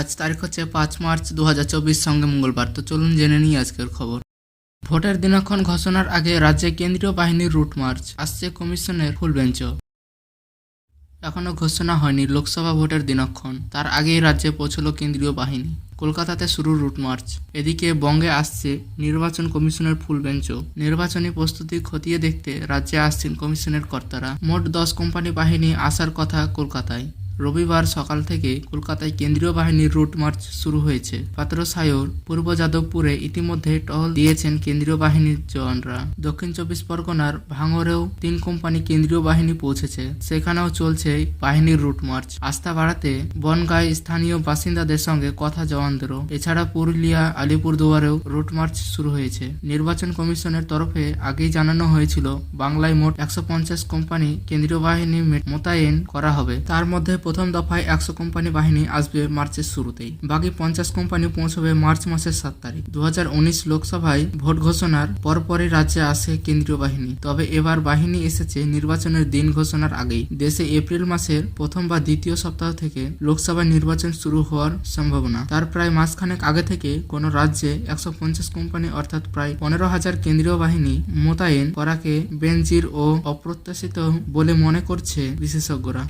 আজ তারিখ হচ্ছে পাঁচ মার্চ দু হাজার চব্বিশ সঙ্গে মঙ্গলবার। তো চলুন জেনে নিই আজকের খবর। ভোটের দিনাক্ষণ ঘোষণার আগে রাজ্যে কেন্দ্রীয় বাহিনীর রুট মার্চ, আসছে কমিশনের ফুল বেঞ্চ এখনও ঘোষণা হয়নি লোকসভা ভোটের দিনক্ষণ, তার আগেই রাজ্যে পৌঁছলো কেন্দ্রীয় বাহিনী। কলকাতাতে শুরু রুট মার্চ, এদিকে বঙ্গে আসছে নির্বাচন কমিশনের ফুল বেঞ্চও। নির্বাচনী প্রস্তুতি খতিয়ে দেখতে রাজ্যে আসছেন কমিশনের কর্তারা। মোট দশ কোম্পানি বাহিনী আসার কথা কলকাতায়। রবিবার সকাল থেকে কলকাতায় কেন্দ্রীয় বাহিনীর রুট মার্চ শুরু হয়েছে। পাত্রসায়র পূর্ব যাদবপুরে ইতিমধ্যে টহল দিয়েছেন কেন্দ্রীয় বাহিনীর জওয়ানরা। দক্ষিণ চব্বিশ পরগনার ভাঙরেও তিন কোম্পানি কেন্দ্রীয় বাহিনী পৌঁছেছে। সেখানেও চলছে বাহিনীর রুট মার্চ। আস্থা বাড়াতে বনগাঁয় স্থানীয় বাসিন্দাদের সঙ্গে কথা জওয়ানদেরও। এছাড়া পুরুলিয়া, আলিপুরদুয়ারেও রুট মার্চ শুরু হয়েছে। নির্বাচন কমিশনের তরফে আগেই জানানো হয়েছিল, বাংলায় মোট একশো পঞ্চাশ কোম্পানি কেন্দ্রীয় বাহিনী মোতায়েন করা হবে। তার মধ্যে প্রথম দফায় একশো কোম্পানি বাহিনী আসবে মার্চের শুরুতেই। বাকি পঞ্চাশ কোম্পানি পৌঁছবে মার্চ মাসের সাত তারিখ। দু হাজার উনিশ লোকসভায় ভোট ঘোষণার পরপরই রাজ্যে আসে কেন্দ্রীয় বাহিনী। তবে এবার বাহিনী এসেছে নির্বাচনের দিন ঘোষণার আগেই। দেশে এপ্রিল মাসের প্রথম বা দ্বিতীয় সপ্তাহ থেকে লোকসভা নির্বাচন শুরু হওয়ার সম্ভাবনা। তার প্রায় মাসখানেক আগে থেকে কোনো রাজ্যে একশো পঞ্চাশ কোম্পানি অর্থাৎ প্রায় পনেরো হাজার কেন্দ্রীয় বাহিনী মোতায়েন করাকে বেনজির ও অপ্রত্যাশিত বলে মনে করছে বিশেষজ্ঞরা।